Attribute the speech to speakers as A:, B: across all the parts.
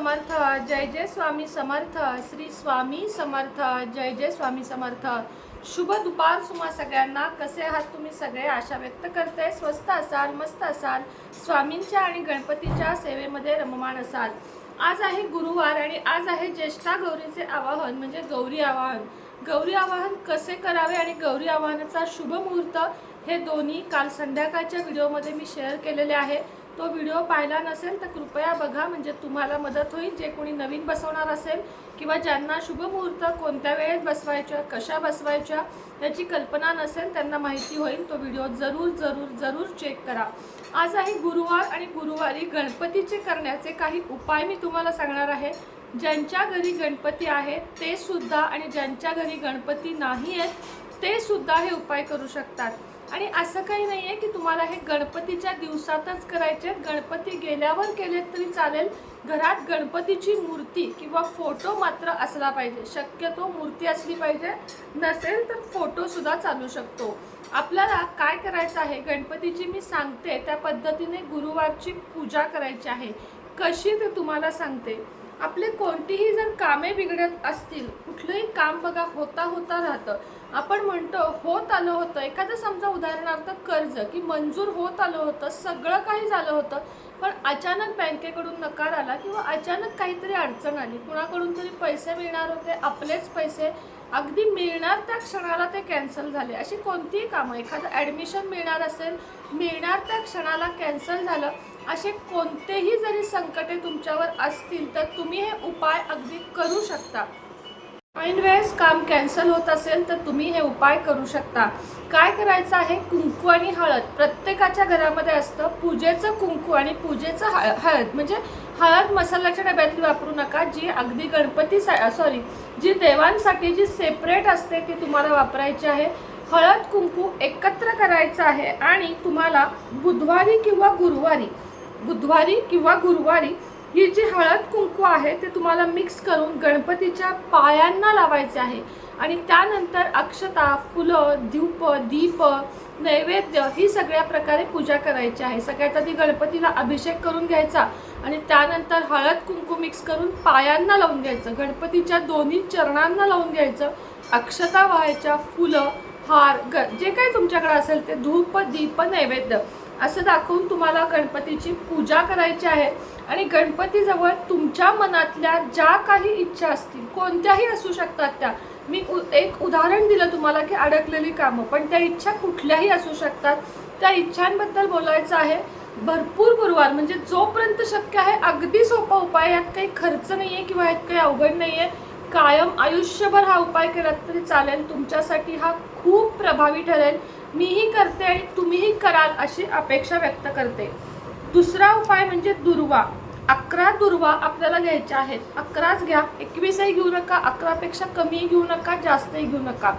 A: समर्थ जय जय स्वामी समर्थ श्री स्वामी समर्थ जय जय स्वामी समर्थ. शुभ दुपार सुमा सगळ्यांना. कसे आहात तुम्ही सगळे? आशा व्यक्त करते. स्वस्त असाल मस्त असाल. स्वामींच्या आणि गणपतीच्या सेवेमध्ये रममाण असाल. आज आहे गुरुवार आणि आज आहे ज्येष्ठा गौरीचे आवाहन म्हणजे गौरी आवाहन. गौरी आवाहन कसे करावे आणि गौरी आवाहनाचा शुभ मुहूर्त हे दोन्ही काल संध्याकाळच्या व्हिडिओमध्ये मी शेअर केलेले आहे. तो व्हिडिओ पाहिला नसेल तर कृपया बघा म्हणजे तुम्हाला मदत होईल. जे कोणी नवीन बसवणार असेल किंवा ज्यांना शुभमुहूर्त कोणत्या वेळेत बसवायच्या कशा बसवायच्या याची कल्पना नसेल त्यांना माहिती होईल. तो व्हिडिओ जरूर जरूर जरूर चेक करा. आज आहे गुरुवार आणि गुरुवारी गणपतीचे करण्याचे काही उपाय मी तुम्हाला सांगणार आहे. ज्यांच्या घरी गणपती आहेत ते सुद्धा आणि ज्यांच्या घरी गणपती नाही आहेत ते सुद्धा हे उपाय करू शकतात. आणि असं काही नाही आहे की तुम्हाला हे गणपतीच्या दिवसातच करायचे आहेत. गणपती गेल्यावर केलेत तरी चालेल. घरात गणपतीची मूर्ती किंवा फोटो मात्र असला पाहिजे. शक्यतो मूर्ती असली पाहिजे. नसेल तर फोटोसुद्धा चालू शकतो. आपल्याला काय करायचं आहे? गणपतीची मी सांगते. त्या पद्धतीने गुरुवारची पूजा करायची आहे. कशी ते तुम्हाला सांगते. आपले कोणतीही जर कामे बिघडत असतील कुठलंही काम बघा होता होता राहतं. आपण म्हणतो होत आलं होतं. एखादं समजा उदाहरणार्थ कर्ज की मंजूर होत आलं होतं सगळं काही झालं होतं पण अचानक बँकेकडून नकार आला किंवा अचानक काहीतरी अडचण आली. कुणाकडून तरी पैसे मिळणार होते आपलेच पैसे अगदी मिळणार त्या क्षणाला ते कॅन्सल झाले. अशी कोणतीही कामं एखादं ॲडमिशन मिळणार असेल मिळणार त्या क्षणाला कॅन्सल झालं असे कोणतेही जरी संकटे तुमच्यावर असतील तर तुम्ही हे उपाय अगदी करू शकता. ऐनवेळेस काम कॅन्सल होत असेल तर तुम्ही हे उपाय करू शकता. काय करायचं आहे? कुंकू आणि हळद. प्रत्येकाच्या घरामध्ये असतं पूजेचं कुंकू आणि पूजेचं हळ- हळद. म्हणजे हळद मसाल्याच्या डब्यातली वापरू नका जी अगदी गणपती सा सॉरी जी देवांसाठी जी सेपरेट असते ती तुम्हाला वापरायची आहे. हळद कुंकू एकत्र करायचं आहे आणि तुम्हाला बुधवारी किंवा गुरुवारी बुधवारी किंवा गुरुवारी ही जी हळद कुंकू आहे ते तुम्हाला मिक्स करून गणपतीच्या पायांना लावायचे आहे. आणि त्यानंतर अक्षता फुलं धूप दीप नैवेद्य ही सगळ्या प्रकारे पूजा करायची आहे. सगळ्यात आधी गणपतीला अभिषेक करून घ्यायचा आणि त्यानंतर हळद कुंकू मिक्स करून पायांना लावून घ्यायचं. गणपतीच्या दोन्ही चरणांना लावून घ्यायचं. अक्षता व्हायच्या फुलं हार ग जे काही तुमच्याकडे असेल ते धूप दीप नैवेद्य. असं दाखवून तुम्हाला गणपतीची पूजा करायची आहे. आणि गणपतीजवळ तुमच्या मनातल्या ज्या काही इच्छा असतील कोणत्याही असू शकतात त्या मी उ एक उदाहरण दिलं तुम्हाला की अडकलेली कामं पण त्या इच्छा कुठल्याही असू शकतात. त्या इच्छांबद्दल बोलायचं आहे भरपूर गुरुवार म्हणजे जोपर्यंत शक्य आहे अगदी सोपा उपाय यात काही खर्च नाही आहे किंवा यात काही अवघड नाही आहे कायम आयुष्यभर हा उपाय केला तरी चालेल तुमच्यासाठी हा खूप प्रभावी ठरेल. मीही करते आणि तुम्हीही कराल अशी अपेक्षा व्यक्त करते. दुसरा उपाय म्हणजे दुर्वा. अकरा दुर्वा आपल्याला घ्यायच्या आहेत. अकराच घ्या. एकवीसही घेऊ नका. अकरापेक्षा कमी घेऊ नका. जास्तही घेऊ नका.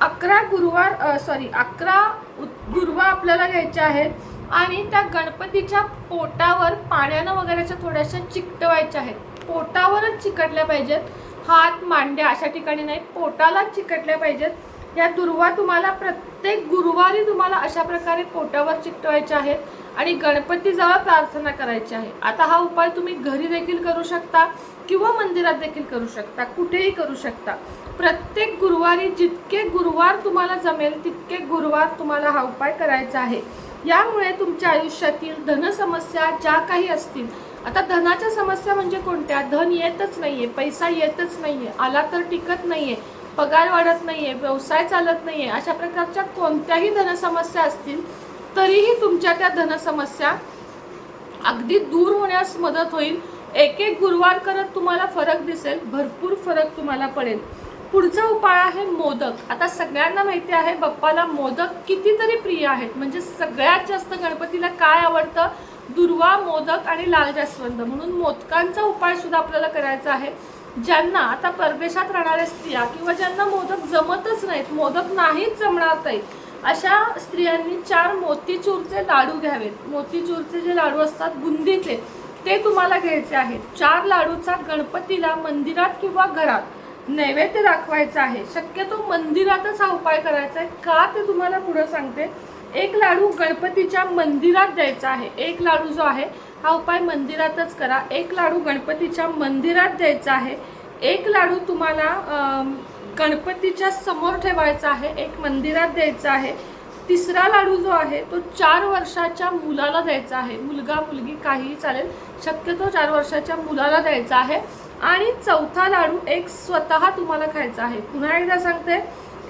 A: अकरा गुरुवार सॉरी अकरा दुर्वा आपल्याला घ्यायच्या आहेत आणि त्या गणपतीच्या पोटावर पाण्यानं वगैरेच्या थोड्याशा चिकटवायच्या आहेत. पोटावरच चिकटल्या पाहिजेत. हात मांड्या अशा ठिकाणी नाही. पोटालाच चिकटल्या पाहिजेत. या दुर्वा तुम्हाला प्रत्येक गुरुवारी तुम्हाला अशा प्रकारे पोटावर चिकटवायच्या आहेत आणि गणपतीजवळ प्रार्थना करायची आहे. आता हा उपाय तुम्ही घरी देखील करू शकता किंवा मंदिरात देखील करू शकता कुठेही करू शकता. प्रत्येक गुरुवारी जितके गुरुवार तुम्हाला जमेल तितके गुरुवार तुम्हाला हा उपाय करायचा आहे. यामुळे तुमच्या आयुष्यातील धनसमस्या ज्या काही असतील आता धनाच्या समस्या म्हणजे कोणत्या? धन येतच नाहीये पैसा येतच नाहीये आला तर टिकत नाहीये. पगार वाढत नाही आहे व्यवसाय चालत नाही आहे अशा प्रकारच्या कोणत्याही धनसमस्या असतील तरीही तुमच्या त्या धनसमस्या अगदी दूर होण्यास मदत होईल. एक एक गुरुवार करत तुम्हाला फरक दिसेल भरपूर फरक तुम्हाला पडेल. पुढचा उपाय आहे मोदक. आता सगळ्यांना माहिती आहे बाप्पाला मोदक कितीतरी प्रिय आहेत. म्हणजे सगळ्यात जास्त गणपतीला काय आवडतं? दुर्वा मोदक आणि लाल जास्वंद. म्हणून मोदकांचा उपाय सुद्धा आपल्याला करायचा आहे. ज्यांना आता परदेशात राहणाऱ्या स्त्रिया किंवा ज्यांना मोदक जमतच नाहीत मोदक नाहीच जमणार नाही अशा स्त्रियांनी चार मोतीचूरचे लाडू घ्यावेत. मोतीचूरचे जे लाडू असतात बुंदीचे ते तुम्हाला घ्यायचे आहेत. चार लाडूचा गणपतीला मंदिरात किंवा घरात नैवेद्य दाखवायचा आहे. शक्यतो मंदिरातच हा उपाय करायचा आहे. का ते तुम्हाला पुढं सांगते. एक लाडू गणपतीच्या मंदिरात द्यायचा आहे. एक लाडू जो आहे हा उपाय मंदिरातच करा. एक लाडू गणपतीच्या मंदिरात द्यायचा आहे. एक लाडू तुम्हाला गणपतीच्या समोर ठेवायचा आहे. एक मंदिरात द्यायचा आहे. तिसरा लाडू जो आहे तो चार वर्षाच्या मुलाला द्यायचा आहे. मुलगा मुलगी काहीही चालेल शक्यतो चार वर्षाच्या मुलाला द्यायचा आहे. आणि चौथा लाडू एक स्वतः तुम्हाला खायचा आहे. पुन्हा एकदा सांगते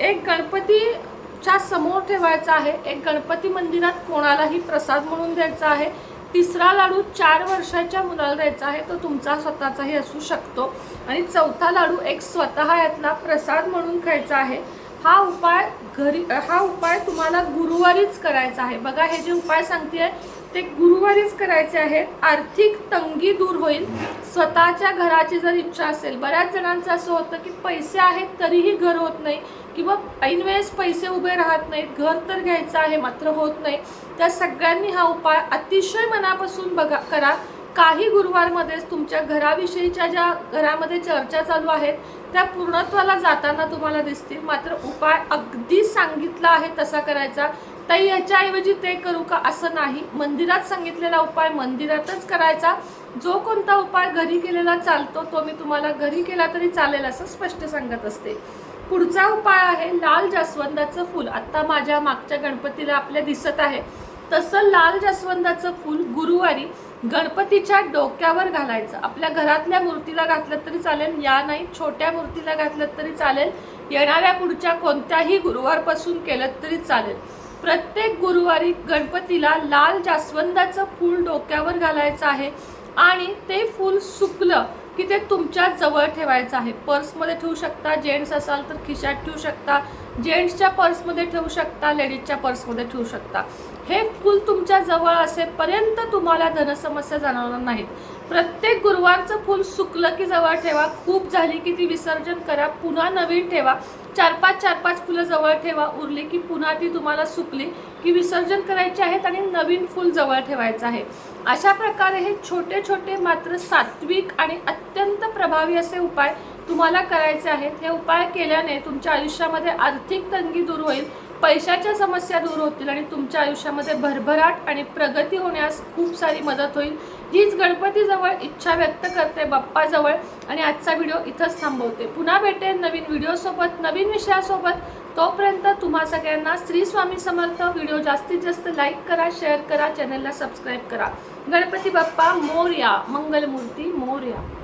A: एक गणपतीच्या समोर ठेवायचा आहे. एक गणपती मंदिरात कोणालाही प्रसाद म्हणून द्यायचा आहे. तिसरा लाडू चार वर्षाच्या मुलाला द्यायचा आहे तो तुमचा स्वतःचाही असू शकतो. आणि चौथा लाडू एक स्वतः यातला प्रसाद म्हणून खायचा आहे. हा उपाय घरी हा उपाय तुम्हाला गुरुवारीच करायचा आहे. बघा हे जे उपाय सांगते ते गुरुवारीच करायचे आहेत. आर्थिक तंगी दूर होईल. स्वतःच्या घराची जर इच्छा असेल बऱ्याच जणांचं असं होतं की पैसे आहेत तरीही घर होत नाही किंवा ऐनवेळेस पैसे उभे राहत नाहीत. घर तर घ्यायचं आहे मात्र होत नाही. त्या सगळ्यांनी हा उपाय अतिशय मनापासून बघा करा. काही गुरुवारमध्येच तुमच्या घराविषयीच्या ज्या घरामध्ये चर्चा चालू आहेत त्या पूर्णत्वाला जाताना तुम्हाला दिसतील. मात्र उपाय अगदी सांगितला आहे तसा करायचा. ताई याच्याऐवजी ते करू का असं नाही? मंदिरात सांगितलेला उपाय मंदिरातच करायचा. जो कोणता उपाय घरी केलेला चालतो तो मी तुम्हाला घरी केला तरी चालेल असं स्पष्ट सांगत असते. पुढचा उपाय आहे लाल जास्वंदाचं फूल. आत्ता माझ्या मागच्या गणपतीला आपल्या दिसत आहे. तसं लाल जास्वंदाचं फूल गुरुवारी गणपतीच्या डोक्यावर घालायचं. आपल्या घरातल्या मूर्तीला घातलं तरी चालेल या नाही छोट्या मूर्तीला घातलं तरी चालेल येणाऱ्या पुढच्या कोणत्याही गुरुवारपासून केलं तरी चालेल. प्रत्येक गुरुवारी गणपतीला लाल जास्वंदाचं फूल डोक्यावर घालायचं आहे आणि ते फूल सुकलं की ते तुमच्या जवळ ठेवायचं आहे. पर्समध्ये ठेवू शकता जेंट्स असाल तर खिशात ठेवू शकता जेंट्सच्या पर्समध्ये ठेवू शकता लेडीजच्या पर्समध्ये ठेवू शकता. हे फूल तुमच्या जवळ असेपर्यंत तुम्हाला धनसमस्या जाणवणार नाहीत. प्रत्येक गुरुवारचं फूल सुकलं की जवळ ठेवा खूप झाली की ती विसर्जन करा पुन्हा नवीन ठेवा. चार पाच चार पाच फुलं जवळ ठेवा उरली की पुन्हा ती तुम्हाला सुकली की विसर्जन करायचे आहेत आणि नवीन फूल जवळ ठेवायचं आहे. अशा प्रकारे हे छोटे छोटे मात्र सात्विक आणि अत्यंत प्रभावी असे उपाय तुम्हाला करायचे आहेत. हे उपाय केल्याने तुमच्या आयुष्यामध्ये आर्थिक तंगी दूर होईल पैशाच्या समस्या दूर होतील आणि तुमच्या आयुष्यामध्ये भरभराट आणि प्रगती होण्यास खूप सारी मदत होईल. हीच गणपतीजवळ इच्छा व्यक्त करते बाप्पाजवळ. आणि आजचा व्हिडिओ इथंच थांबवते. पुन्हा भेटेन नवीन व्हिडिओसोबत नवीन विषयासोबत. तोपर्यंत तुम्हा सगळ्यांना श्री स्वामी समर्थ. व्हिडिओ जास्तीत जास्त लाईक करा शेअर करा चॅनलला सबस्क्राईब करा. गणपती बाप्पा मोर्या. मंगलमूर्ती मोर्या.